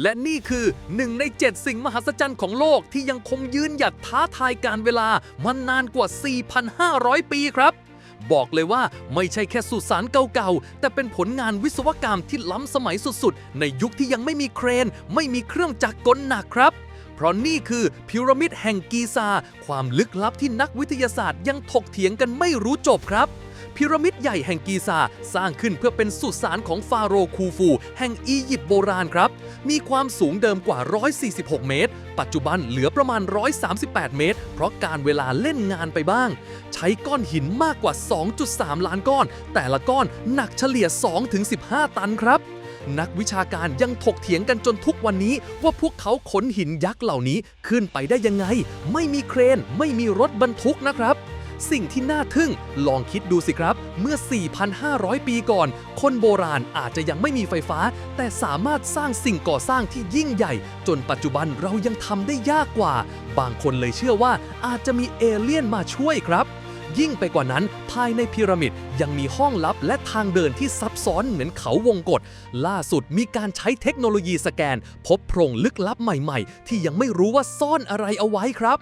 และนี่คือหนึ่งใน 7 สิ่งมหัศจรรย์ของโลกที่ยังคงยืนหยัดท้าทายการเวลามานานกว่า 4,500 ปีครับ บอกเลยว่าไม่ใช่แค่สุสานเก่าๆ แต่เป็นผลงานวิศวกรรมที่ล้ำสมัยสุดๆ ในยุคที่ยังไม่มีเครน ไม่มีเครื่องจักรกลหนักครับ เพราะนี่คือพีระมิดแห่งกีซา ความลึกลับที่นักวิทยาศาสตร์ยังถกเถียงกันไม่รู้จบครับ พีระมิดใหญ่แห่งกีซาสร้างขึ้นเพื่อเป็นสุสานของฟาโรห์คูฟู แห่งอียิปต์โบราณครับ มีความสูงเดิมกว่า 146 เมตร ปัจจุบันเหลือประมาณ 138 เมตร เพราะการเวลาเล่นงานไปบ้าง ใช้ก้อนหินมากกว่า 2.3 ล้านก้อน แต่ละก้อนหนักเฉลี่ย 2-15 ตันครับนักวิชาการยังถกเถียงกันจนทุกวันนี้ว่าพวกเขาขนหินยักษ์เหล่านี้ขึ้นไปได้ยังไง ไม่มีเครน ไม่มีรถบรรทุกนะครับ สิ่งที่น่าทึ่ง ลองคิดดูสิครับ เมื่อ 4,500 ปีก่อน คนโบราณอาจจะยังไม่มีไฟฟ้า แต่สามารถสร้างสิ่งก่อสร้างที่ยิ่งใหญ่ จนปัจจุบันเรายังทำได้ยากกว่า บางคนเลยเชื่อว่าอาจจะมีเอเลี่ยนมาช่วยครับยิ่งไปกว่านั้นภายในพีระมิดยังมีห้องลับและทางเดินที่ซับซ้อนเหมือนเขาวงกฏล่าสุดมีการใช้เทคโนโลยีสแกน พบโพรงลึกลับใหม่ๆ ที่ยังไม่รู้ว่าซ่อนอะไรเอาไว้ครับ